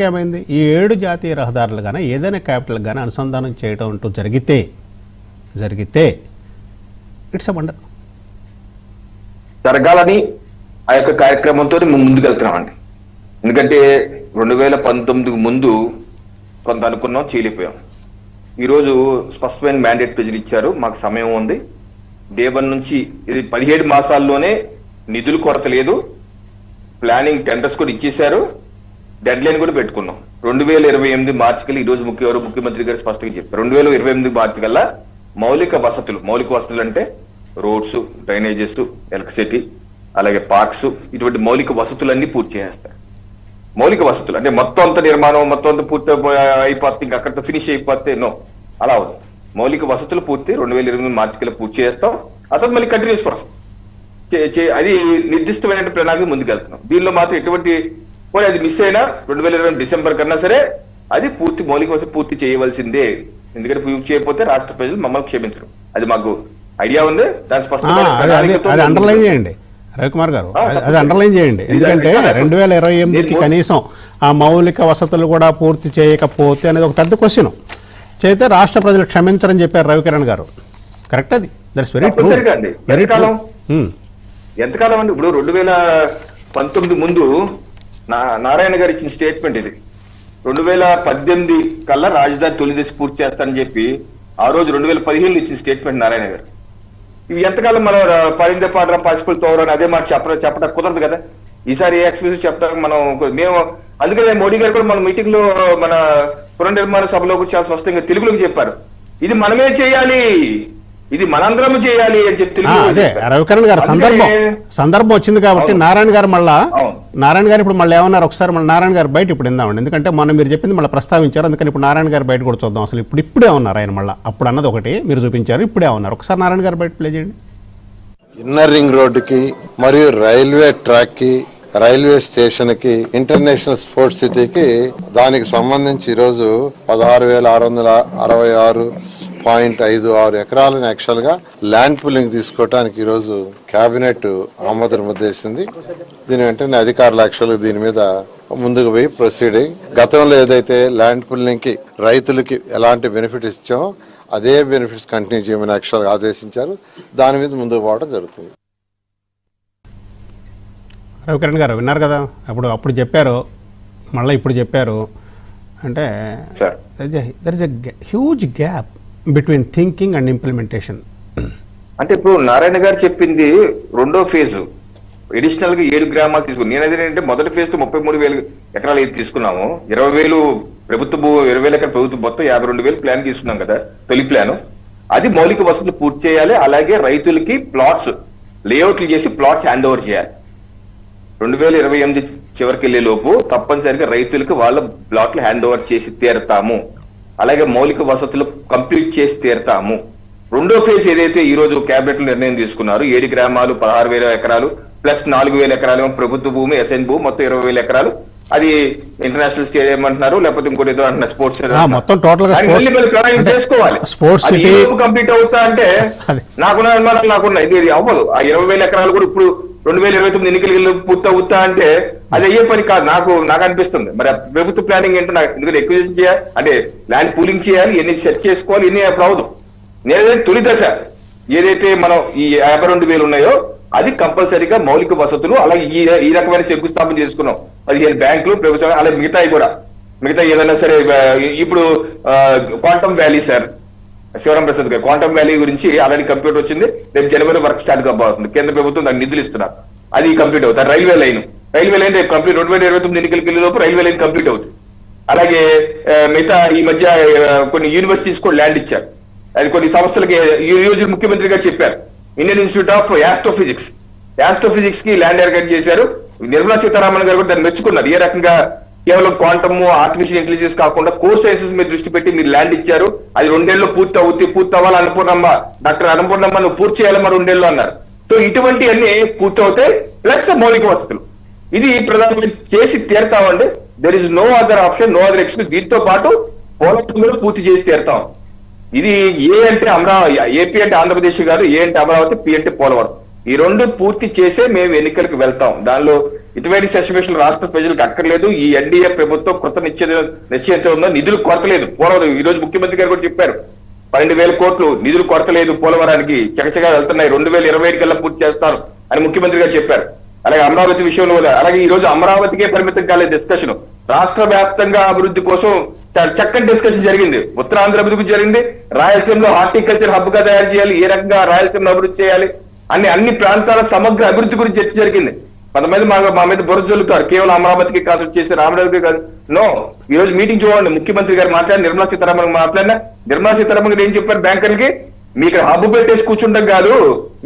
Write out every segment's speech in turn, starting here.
మటుకు ఏమైంది? ఈ ఏడు జాతీయ రహదారులు కానీ ఏదైనా క్యాపిటల్ కానీ అనుసంధానం చేయడం అంటూ జరిగితే జరిగితే ఇట్స్ అ వండర్ జరగాలని ఆ యొక్క కార్యక్రమంతో మేము ముందుకెళ్తున్నామండి ఎందుకంటే రెండు వేల పంతొమ్మిదికి ముందు కొంత అనుకున్నాం చేయలేకపోయాం. ఈరోజు స్పష్టమైన మ్యాండేట్ ప్రజలు ఇచ్చారు మాకు సమయం ఉంది. డే వన్ నుంచి ఇది పదిహేడు మాసాల్లోనే నిధులు కొరత లేదు. ప్లానింగ్ టెండర్స్ కూడా ఇచ్చేశారు. డెడ్ లైన్ కూడా పెట్టుకున్నాం. రెండు వేల ఇరవై ఎనిమిది మార్చి కల్లా ఈ రోజు ముఖ్య ఎవరు ముఖ్యమంత్రి గారు స్పష్టంగా చెప్పారు. రెండు వేల ఇరవై ఎనిమిది మార్చి కల్లా మౌలిక వసతులు మౌలిక వసతులు అంటే రోడ్స్ డ్రైనేజెస్ ఎలక్ట్రిసిటీ అలాగే పార్క్స్ ఇటువంటి మౌలిక వసతులన్నీ పూర్తి చేస్తారు మౌలిక వసతులు అంటే మొత్తం అంత నిర్మాణం మొత్తం అంత పూర్తి అయిపోతే ఇంకా అక్కడితో ఫినిష్ అయిపోతే నో అలా అవుతుంది మౌలిక వసతులు పూర్తి రెండు వేల ఇరవై మార్చి కల్లా పూర్తి చేస్తాం. అతను మళ్ళీ కంటిన్యూస్ ప్రాసెస్ చే- చే- అది నిర్దిష్టమైన ప్రణాళిక ముందుకెళ్తున్నాం. దీనిలో మాత్రం ఎటువంటి పోనీ అది మిస్ అయినా రెండు వేల ఇరవై డిసెంబర్ కన్నా సరే అది పూర్తి మౌలిక వసతి పూర్తి చేయవలసిందే. ఎందుకంటే పూర్తి చేయకపోతే రాష్ట్ర ప్రజలు మమ్మల్ని క్షమించరు. అది మాకు ఐడియా ఉంది. దాని అది అండర్లైన్ చేయండి. రవికుమార్ గారు అది- అండర్లైన్ చేయండి. ఎందుకంటే రెండు వేల ఇరవై ఎనిమిదికి కనీసం ఆ మౌలిక వసతులు కూడా పూర్తి చేయకపోతే అనేది ఒక పెద్ద క్వశ్చన్ చేస్తే రాష్ట్ర ప్రజలు క్షమించరని చెప్పారు రవికిరణ్ గారు. కరెక్ట్ అది. That's very true. Very true ఎంతకాలం? అండి? ఇప్పుడు రెండు వేల పంతొమ్మిది ముందు నారాయణ గారు ఇచ్చిన స్టేట్మెంట్ ఇది రెండు వేల పద్దెనిమిది కల్లా రాజధాని తొలి దశ పూర్తి చేస్తానని చెప్పి ఆ రోజు రెండు వేల పదిహేను ఇచ్చిన స్టేట్మెంట్ నారాయణ గారు ఇవి ఎంతకాలం మనం రా- పరిందే పాడరా పసిపులు తోవరం అదే మాట చెప్పడం చెప్పడం కుదరదు కదా ఈసారి ఏ ఎక్స్ప్రెస్ చెప్పడం మనం మేము అందుకనే మోడీ గారు కూడా మన మీటింగ్లో మన పునర్నిర్మాణ సభలో కూడా చాలా స్పష్టంగా తెలుగులోకి చెప్పారు ఇది మనమే చేయాలి ఇది మనందరం చేయాలి అని చెప్పి అదే. రవికిరణ్ గారు సందర్భం సందర్భం వచ్చింది కాబట్టి. నారాయణ గారు మళ్ళా. నారాయణ గారు ఇప్పుడు మళ్ళీ ఏమన్నారు? ఒకసారి మళ్ళీ నారాయణ గారు బయట ఇప్పుడు ఇందామండి ఎందుకంటే మొన్న మీరు చెప్పింది మళ్ళీ ప్రస్తావించారు. అందుకని ఇప్పుడు నారాయణ గారు బయట కూడా చూద్దాం. అసలు ఇప్పుడు ఇప్పుడే ఉన్నారు ఆయన మళ్ళీ? అప్పుడు అన్నది ఒకటి మీరు చూపించారు. ఇప్పుడే ఉన్నారు ఒకసారి నారాయణ గారు బయట ప్లే చేయండి. ఇన్నర్ రింగ్ రోడ్డుకి మరియు రైల్వే ట్రాక్కి రైల్వే స్టేషన్కి ఇంటర్నేషనల్ స్పోర్ట్స్ సిటీకి దానికి సంబంధించి ఈరోజు పదహారు వేల ఆరు వందల అరవై ఆరు పాయింట్ ఐదు ఆరు ఎకరాలను యాక్చువల్గా ల్యాండ్ పుల్లింగ్ తీసుకోవడానికి ఈరోజు కేబినెట్ ఆమోదం ముద్దేసింది దీని వెంటనే అధికారులు యాక్చువల్ దీని మీద ముందుకు పోయి ప్రొసీడ్ అయ్యి గతంలో ఏదైతే ల్యాండ్ పుల్లింగ్కి రైతులకి ఎలాంటి బెనిఫిట్ ఇచ్చామో అదే బెనిఫిట్స్ కంటిన్యూ చేయమని యాక్చువల్గా ఆదేశించారు. దాని మీద ముందుకు పోవడం జరుగుతుంది. రవికిరణ్ గారు విన్నారు కదా? అప్పుడు అప్పుడు చెప్పారు. మళ్ళీ ఇప్పుడు చెప్పారు. అంటే sir there is a huge gap between thinking and implementation అంటే ఇప్పుడు నారాయణ గారు చెప్పింది రెండో ఫేజ్ ఎడిషనల్గా ఏడు గ్రామాలు తీసుకుని నేను అదేంటంటే మొదటి ఫేజ్ ముప్పై మూడు వేలు ఎకరాలు ఏది తీసుకున్నాము. ఇరవై వేలు ప్రభుత్వ భూ ఇరవై వేల ఎకరాల ప్రభుత్వం మొత్తం యాభై రెండు వేలు ప్లాన్ తీసుకున్నాం కదా తొలి ప్లాన్ అది మౌలిక వసతులు పూర్తి చేయాలి అలాగే రైతులకి ప్లాట్స్ లేఅవుట్లు చేసి ప్లాట్స్ హ్యాండ్ ఓవర్ చేయాలి. రెండు వేల ఇరవై ఎనిమిది చివరికి వెళ్ళే లోపు తప్పనిసరిగా రైతులకు వాళ్ళ ప్లాట్లు హ్యాండ్ ఓవర్ చేసి తీరతాము. అలాగే మౌలిక వసతులు కంప్లీట్ చేసి తీరతాము. రెండో ఫేజ్ ఏదైతే ఈ రోజు కేబినెట్ నిర్ణయం తీసుకున్నారు ఏడు గ్రామాలు పదహారు వేల ఎకరాలు ప్లస్ నాలుగు వేల ఎకరాలు ప్రభుత్వ భూమి ఎస్ఎన్ భూమి మొత్తం ఇరవై వేల ఎకరాలు. అది ఇంటర్నేషనల్ స్టేడియం అంటున్నారు లేకపోతే ఇంకోటి ఏదో అంటున్నారు స్పోర్ట్స్ మొత్తం గా అంటే చేసుకోవాలి. లోపు కంప్లీట్ అవుతా అంటే. నాకున్న అనుమానం నాకున్న ఇది ఇది అవ్వదు. ఆ ఇరవై వేల ఎకరాలు కూడా ఇప్పుడు రెండు వేల ఇరవై తొమ్మిది ఎన్నికలు పూర్తి అవుతా అంటే అది అయ్యే పని కాదు. నాకు నాకు అనిపిస్తుంది. మరి ప్రభుత్వ ప్లానింగ్ ఏంటో నాకు ఎందుకంటే ఎక్విజిషన్ చేయాలి. అంటే ల్యాండ్ పూలింగ్ చేయాలి ఎన్ని సెట్ చేసుకోవాలి ఎన్ని అప్పుడు అవదు నేనైతే తొలి దశ ఏదైతే మనం ఈ యాభై రెండు వేలు ఉన్నాయో అది కంపల్సరీగా మౌలిక వసతులు అలాగే ఈ ఈ రకమైన శంకుస్థాపన చేసుకున్నాం. పదిహేను బ్యాంకులు ప్రభుత్వం అలాగే మిగతాయి కూడా. మిగతా ఏదైనా సరే ఇప్పుడు Quantum Valley sir Shivaram Prasad గారు. క్వాంటమ్ వ్యాలీ గురించి ఆల్రెడీ కంప్యూటర్ వచ్చింది. రేపు జనవరి వర్క్ స్టార్ట్ కాబోతుంది. కేంద్ర ప్రభుత్వం దానికి నిధులు ఇస్తున్నారు. అది కంప్లీట్ అవుతుంది. Railway line. రైల్వే లైన్ రేపు కంప్లీట్. రెండు వేల ఇరవై తొమ్మిది ఎన్నికలకి వెళ్ళే లోపు రైల్వే లైన్ కంప్లీట్ అవుతుంది. అలాగే మిగతా ఈ మధ్య కొన్ని యూనివర్సిటీస్ కూడా ల్యాండ్ ఇచ్చారు. అది కొన్ని సంస్థలకి ఈరోజు ముఖ్యమంత్రి గారు చెప్పారు. ఇండియన్ ఇన్స్టిట్యూట్ ఆఫ్ యాస్ట్రోఫిజిక్స్ యాస్ట్రోఫిజిక్స్కి ల్యాండ్ ఎరగట్ చేశారు. నిర్మలా సీతారామన్ గారు కూడా దాన్ని మెచ్చుకున్నారు. ఏ రకంగా కేవలం క్వాంటమ్ ఆర్టిఫిషియల్ ఇంటెలిజెన్స్ కాకుండా కోర్ సైన్సెస్ మీద దృష్టి పెట్టి మీరు ల్యాండ్ ఇచ్చారు. అది రెండేళ్ళు పూర్తి అవుతుంది పూర్తి అవ్వాలి అనుపూర్ణమ్మ డాక్టర్ అనుపూర్ణమ్మ నువ్వు పూర్తి చేయాలమ్మా రెండేళ్ళు అన్నారు. సో ఇటువంటి అన్ని పూర్తి అవుతాయి ప్లస్ మౌలిక వసతులు. ఇది ప్రధానమంత్రి చేసి తీరుతామండి. There is no other option no other excuse దీంతో పాటు పోలవరం కూడా పూర్తి చేసి తీరుతాం. ఇది ఏ అంటే అమరావతి ఏపీ అంటే ఆంధ్రప్రదేశ్ కాదు ఏ అంటే అమరావతి పి అంటే పోలవరం. ఈ రెండు పూర్తి చేసే మేము ఎన్నికలకు వెళ్తాం. దానిలో ఇటువంటి సిచ్యువేషన్ రాష్ట్ర ప్రజలకు అక్కర్లేదు. ఈ ఎన్డీఏ ప్రభుత్వం కృత నిశ్చయ నిశ్చయంతో ఉందో నిధులు కొరత లేదు పోలవరం ఈ రోజు ముఖ్యమంత్రి గారు కూడా చెప్పారు. పన్నెండు వేల కోట్లు నిధులు కొరత లేదు పోలవరానికి. చకచగా వెళ్తున్నాయి. రెండు వేల ఇరవై ఐదు కల్లా పూర్తి చేస్తారు అని ముఖ్యమంత్రి గారు చెప్పారు. అలాగే అమరావతి విషయంలో కూడా. అలాగే ఈ రోజు అమరావతికే పరిమితం కాలేదు డిస్కషన్ రాష్ట్ర వ్యాప్తంగా అభివృద్ధి కోసం చాలా చక్కటి డిస్కషన్ జరిగింది. ఉత్తరాంధ్ర అభివృద్ధి జరిగింది. రాయలసీమలో హార్టికల్చర్ హబ్గా తయారు చేయాలి. ఏ రకంగా రాయలసీమను అభివృద్ధి చేయాలి? అన్ని అన్ని ప్రాంతాల సమగ్ర అభివృద్ధి గురించి చర్చ జరిగింది. కొంతమంది మా మా మీద బుర్ర జల్లుతారు. కేవలం అమరావతికి కాదు చేసి రామరాజుకి కాదు. నో ఈ రోజు మీటింగ్ చూడండి. ముఖ్యమంత్రి గారు మాట్లాడి నిర్మలా సీతారామన్ మాట్లాడినా. నిర్మలా సీతారామన్ గారు ఏం చెప్పారు బ్యాంకర్లకి మీకు హబ్బు పెట్టేసి కూర్చుంటాం కాదు.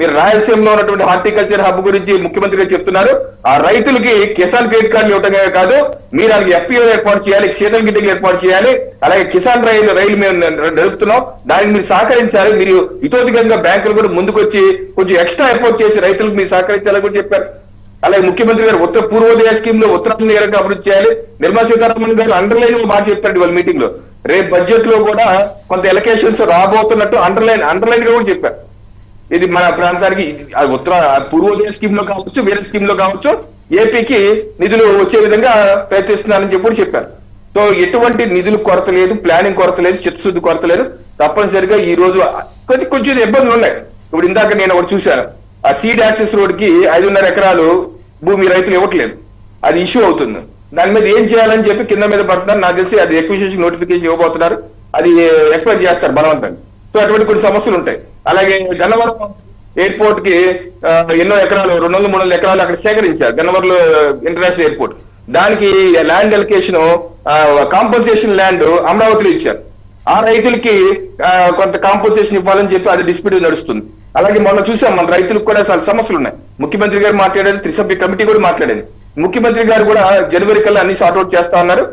మీరు రాయలసీమలో ఉన్నటువంటి హార్టికల్చర్ హబ్ గురించి ముఖ్యమంత్రి గారు చెప్తున్నారు. ఆ రైతులకి కిసాన్ క్రెడిట్ కార్డులు ఇవ్వటం కాదు మీరు అలాగే ఎఫ్పిఓ ఏర్పాటు చేయాలి శీతల గిడ్డలు ఏర్పాటు చేయాలి అలాగే కిసాన్ రైలు రైలు మేము నడుపుతున్నాం. దానికి మీరు సహకరించాలి. మీరు ఇతోధికంగా బ్యాంకులు కూడా ముందుకొచ్చి కొంచెం ఎక్స్ట్రా ఎఫోర్ట్ చేసి రైతులకు మీరు సహకరించాలని కూడా చెప్పారు. అలాగే ముఖ్యమంత్రి గారు ఉత్తర పూర్వోదయ స్కీమ్లో ఉత్తరాంధ్ర ఏ రకంగా అభివృద్ధి చేయాలి. నిర్మలా సీతారామన్ గారు అండర్లైన్ మాట చెప్పారు వాళ్ళ మీటింగ్లో. రేపు బడ్జెట్లో కూడా కొంత ఎలకేషన్స్ రాబోతున్నట్టు అండర్లైన్ అండర్లైన్గా కూడా చెప్పారు. ఇది మన ప్రాంతానికి ఉత్తర పూర్వోదయ స్కీమ్లో కావచ్చు వేరే స్కీమ్లో కావచ్చు ఏపీకి నిధులు వచ్చే విధంగా ప్రయత్నిస్తున్నారని చెప్పి కూడా చెప్పారు. సో ఎటువంటి నిధులు కొరత లేదు ప్లానింగ్ కొరత లేదు చిత్తశుద్ధి కొరత లేదు. తప్పనిసరిగా ఈ రోజు కొద్ది కొంచెం ఇబ్బందులు ఉన్నాయి. ఇప్పుడు ఇందాక నేను ఒకటి చూశాను. ఆ సీడ్ యాక్సెస్ రోడ్కి ఐదున్నర ఎకరాలు భూమి రైతులు ఇవ్వట్లేదు. అది ఇష్యూ అవుతుంది. దాని మీద ఏం చేయాలని చెప్పి కింద మీద పడుతున్నారు. నాకు తెలిసి అది ఎక్విజిషన్ నోటిఫికేషన్ ఇవ్వబోతున్నారు. అది ఎక్స్పెక్ట్ చేస్తారు బలవంతంగా. సో అటువంటి కొన్ని సమస్యలు ఉంటాయి. అలాగే గన్నవరం ఎయిర్పోర్ట్కి ఎన్నో ఎకరాలు రెండు వందల మూడు వందల ఎకరాలు అక్కడ సేకరించారు. గన్నవరంలో ఇంటర్నేషనల్ ఎయిర్పోర్ట్ దానికి ల్యాండ్ ఎలికేషన్ కాంపన్సేషన్ ల్యాండ్ అమరావతిలో ఇచ్చారు. ఆ రైతులకి కొంత కాంపన్సేషన్ ఇవ్వాలని చెప్పి అది డిస్ప్యూట్ నడుస్తుంది. అలాగే మొన్న చూసాం మన రైతులకు కూడా చాలా సమస్యలు ఉన్నాయి. ముఖ్యమంత్రి గారు మాట్లాడారు త్రిసభ్య కమిటీ కూడా మాట్లాడారు. ముఖ్యమంత్రి గారు కూడా జనవరి కల్లా అన్ని షార్ట్అవుట్ చేస్తా ఉన్నారు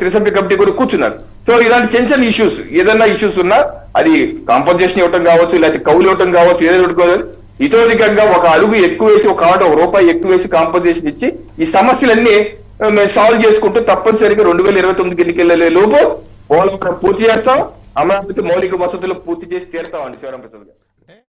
త్రిసభ్య కమిటీ కూడా కూర్చున్నారు. సో ఇలాంటి చిన్న చిన్న ఇష్యూస్ ఏదైనా ఇష్యూస్ ఉన్నా అది కాంపన్సేషన్ ఇవ్వటం కావచ్చు లేకపోతే కౌలు ఇవ్వటం కావచ్చు ఏదో ఒకటి ఇతోధికంగా ఒక అడుగు ఎక్కువ వేసి ఒక ఆట ఒక రూపాయి ఎక్కువ వేసి కాంపన్సేషన్ ఇచ్చి ఈ సమస్యలన్నీ మేము సాల్వ్ చేసుకుంటూ తప్పనిసరిగా రెండు వేల ఇరవై తొమ్మిదికి ఎన్నికల లోపు పోలవరం పూర్తి చేస్తాం. అమరావతి మౌలిక వసతులు పూర్తి చేసి తీరుతామండి శివరాం ప్రసాద్ గారు.